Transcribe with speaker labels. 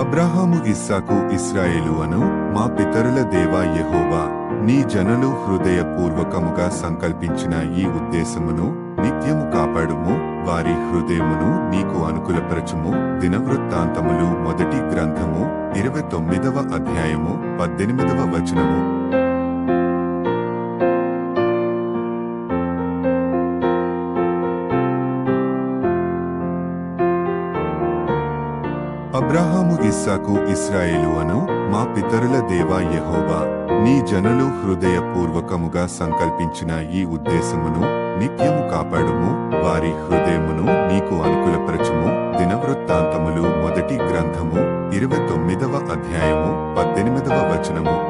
Speaker 1: అబ్రహాము ఇస్సాకు ఇస్రాయేలు అను మా పితరుల దేవా యహోవా నీ జనులు హృదయపూర్వకముగా సంకల్పించిన ఈ ఉద్దేశమును నిత్యము కాపాడుము. వారి హృదయమును నీకు అనుకూలపరచుము. దినవృత్తాంతములు మొదటి గ్రంథము ఇరవై తొమ్మిదవ అధ్యాయము పద్దెనిమిదవ వచనము. అబ్రహాము ఇస్సాకు ఇస్రాయేలు అను మా పితరుల దేవా యహోవా నీ జనులు హృదయపూర్వకముగా సంకల్పించిన ఈ ఉద్దేశమును నిత్యము కాపాడుము. వారి హృదయమును నీకు అనుకూలపరచుము. దినవృత్తాంతములు మొదటి గ్రంథము ఇరవై తొమ్మిదవ అధ్యాయము పద్దెనిమిదవ వచనము.